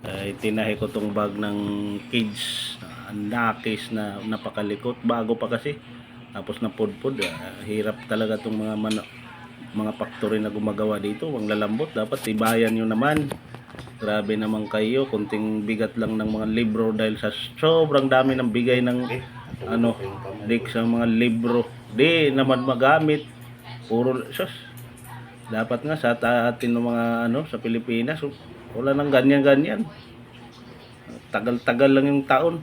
Ay, tinahi ko tong bag ng kids. Ang nakis na napakalikot. Bago pa kasi. Tapos na pudpud. ah, hirap talaga tong mga mano, mga factory na gumagawa dito. Ang lalambot. Dapat tibayan nyo naman. Grabe naman kayo. Kunting bigat lang ng mga libro dahil sa sobrang dami ng bigay ng ano, dik sa mga libro. Di naman magamit. Puro, sus, dapat nga sa atin ng mga ano sa Pilipinas wala nang ganyan-ganyan. Tagal-tagal lang yung taon.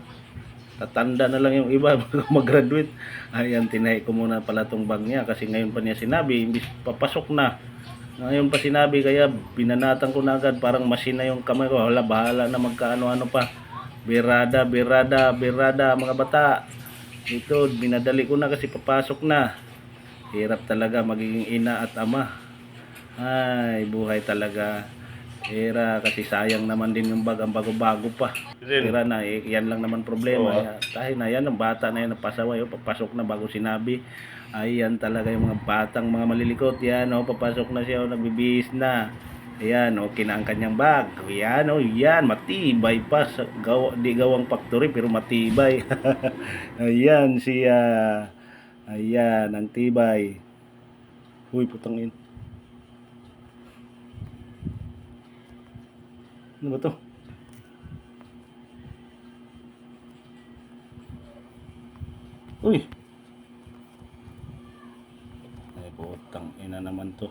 Tatanda na lang yung iba mag-graduate. Ayan, tinay ko muna pala tong bag niya kasi ngayon pa niya sinabi, imbis papasok na. Ngayon pa sinabi kaya binanatan ko na agad parang masina yung kamay ko. Wala, bahala na magkaano-ano pa. Birada, birada, birada mga bata. Ito, binadali ko na kasi papasok na. Hirap talaga magiging ina at ama. Ay, buhay talaga. Era kasi sayang naman din yung bag, ang bago-bago pa. Era na, eh, yan lang naman problema. Ya- Dahil na yan, ang bata na yan, napasaway, oh, papasok na bago sinabi. Ay, yan talaga yung mga batang mga malilikot. Yan, oh, papasok na siya, oh, nagbibihis na. Ayan, okay na ang kanyang bag. Ayan, oh, yan, matibay pa. Sa, gawa, di gawang factory, pero matibay. Ayan, siya. Ayan, ang tibay. Uy, putang in. Ano ba to? Uy! Ay, putang ina naman to.